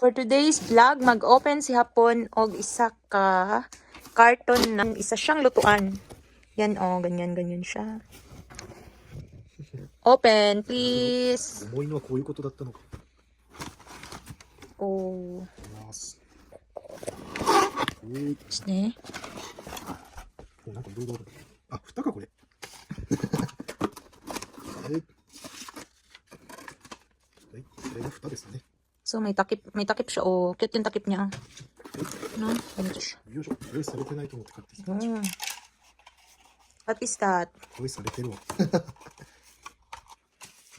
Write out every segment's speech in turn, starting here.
For today's vlog, mag-open si Hapon og isa ka carton ng isa siyang lutuan. Yan oh, ganyan, ganyan siya. Open, please. 思いのはこういうことだったのか。 Oh, いきます。えー、 ne. おなんかいろいろある。あ、蓋かこれ。はい。はい、これが蓋ですね。 So may takip, may takip siya. Oh, cute yung takip niya. No, ganito siya. よいしょ。用意されてないと思って買ってきた。Mm. What is that? 用意されてるわ。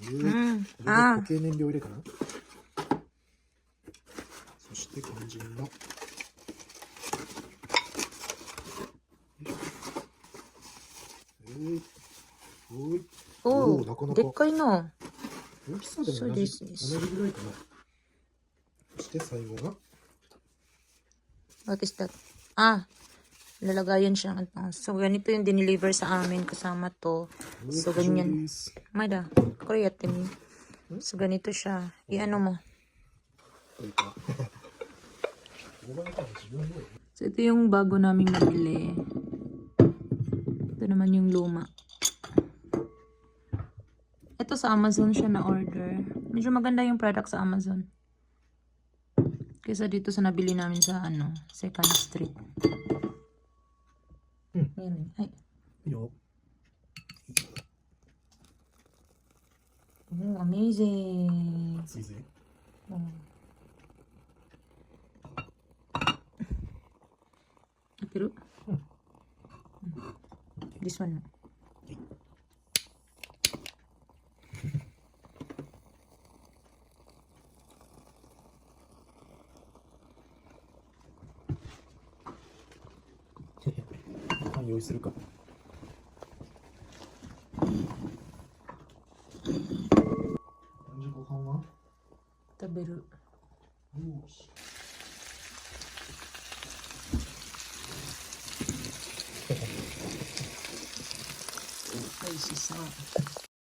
えー、Mm. これで Ah, 固形燃料入れかな。そして肝心の。えー、おーい。oh, なかなかでっかいの。大きさでそうも同じです同じぐらいかな。そして最後が、 What is that? Ah, lalagayan siya. ng ano. So, ganito yung dineliver sa amin kasama to. So, ganyan. です。 Mayda, kuryate mo. So, ganito siya. I-ano mo. これか。大判か自分の So, ito yung bago naming nabili. Ito naman yung luma. Ito sa Amazon siya na order. Medyo maganda yung product sa Amazon. Kesa dito sa nabili namin sa ano, second street. Hmm. Ngayon, ay. Yo. Oh, amazing. Easy. Oh. Hmm. Pero, hmm. this one. 飯用意するか。何時ご飯は？Tabiru. よし。Ay, sisa.